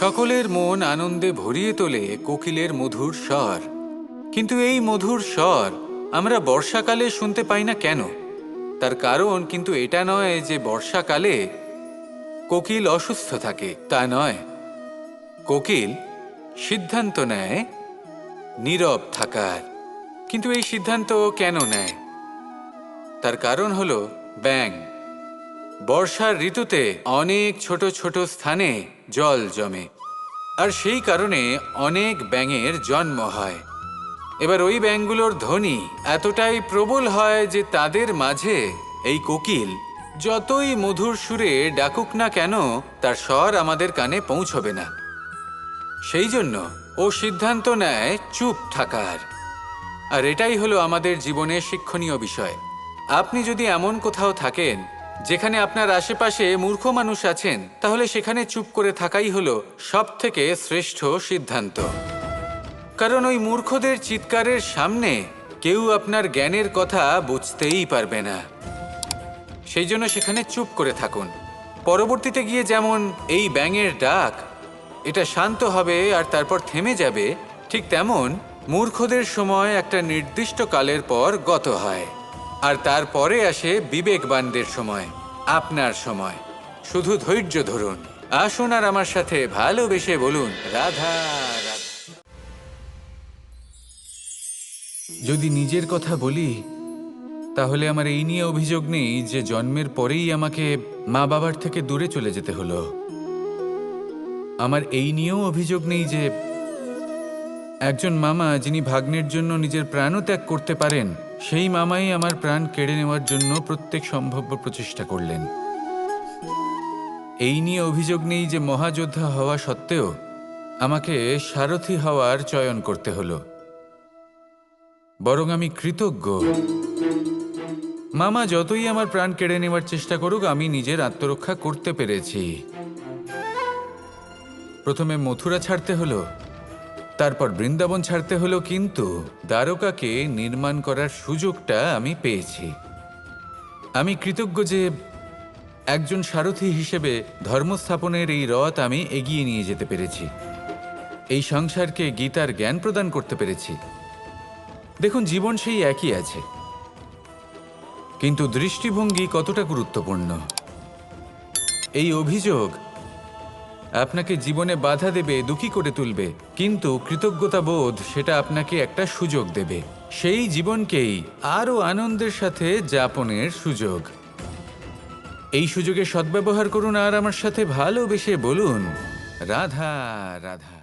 সকলের মন আনন্দে ভরিয়ে তোলে কোকিলের মধুর স্বর। কিন্তু এই মধুর স্বর আমরা বর্ষাকালে শুনতে পাই না কেন? তার কারণ কিন্তু এটা নয় যে বর্ষাকালে কোকিল অসুস্থ থাকে, তা নয়। কোকিল সিদ্ধান্ত নেয় নীরব থাকার। কিন্তু এই সিদ্ধান্ত কেন নেয়? তার কারণ হলো ব্যাং বর্ষার ঋতুতে অনেক ছোট ছোট স্থানে জল জমে। আর সেই কারণে অনেক ব্যাঙের জন্ম হয়। এবার ওই ব্যাঙগুলোর ধ্বনি এতটাই প্রবল হয় যে তাদের মাঝে এই কোকিল যতই মধুর সুরে ডাকুক না কেন, তার স্বর আমাদের কানে পৌঁছবে না। সেই জন্য ও সিদ্ধান্ত নেয় চুপ থাকার। আর এটাই হলো আমাদের জীবনের শিক্ষণীয় বিষয়। আপনি যদি এমন কোথাও থাকেন যেখানে আপনার আশেপাশে মূর্খ মানুষ আছেন, তাহলে সেখানে চুপ করে থাকাই হলো সব থেকে শ্রেষ্ঠ সিদ্ধান্ত। কারণ ওই মূর্খদের চিৎকারের সামনে কেউ আপনার জ্ঞানের কথা বুঝতেই পারবে না। সেই জন্য সেখানে চুপ করে থাকুন। পরবর্তীতে গিয়ে যেমন এই ব্যাঙের ডাক, এটা শান্ত হবে আর তারপর থেমে যাবে, ঠিক তেমন মূর্খদের সময় একটা নির্দিষ্ট কালের পর গত হয়। আর তারপরে আসে বিবেকবানদের সময়, আপনার সময়। শুধু ধৈর্য ধরুন। আসুন আর আমার সাথে ভালোবেসে বলুন, রাধা যদি নিজের কথা বলি, তাহলে আমার এই নিয়ে অভিযোগ নেই যে জন্মের পরেই আমাকে মা বাবার থেকে দূরে চলে যেতে হলো। আমার এই নিয়েও অভিযোগ নেই যে একজন মামা যিনি ভাগ্নের জন্য নিজের প্রাণও ত্যাগ করতে পারেন সেই মামাই আমার প্রাণ কেড়ে নেওয়ার জন্য প্রত্যেক সম্ভাব্য প্রচেষ্টা করলেন। এই নিয়ে অভিযোগ নেই যে মহাযোদ্ধা হওয়া সত্ত্বেও আমাকে সারথি হওয়ার চয়ন করতে হলো। বরং আমি কৃতজ্ঞ। মামা যতই আমার প্রাণ কেড়ে নেওয়ার চেষ্টা করুক, আমি নিজের আত্মরক্ষা করতে পেরেছি। প্রথমে মথুরা ছাড়তে হলো। তারপর বৃন্দাবন ছাড়তে হলো কিন্তু দ্বারকাকে নির্মাণ করার সুযোগটা আমি পেয়েছি। আমি কৃতজ্ঞ যে একজন সারথি হিসেবে ধর্মস্থাপনের এই রথ আমি এগিয়ে নিয়ে যেতে পেরেছি। এই সংসারকে গীতার জ্ঞান প্রদান করতে পেরেছি। দেখুন, জীবন সেই একই আছে। কিন্তু দৃষ্টিভঙ্গি কতটা গুরুত্বপূর্ণ। এই অভিযোগ আপনাকে জীবনে বাধা দেবে, দুঃখী করে তুলবে। কিন্তু কৃতজ্ঞতা বোধ সেটা আপনাকে একটা সুযোগ দেবে। সেই জীবনকেই আরও আনন্দের সাথে যাপনের সুযোগ। এই সুযোগে সদ্ব্যবহার করুন আর আমার সাথে ভালোবেসে বলুন, রাধা রাধা।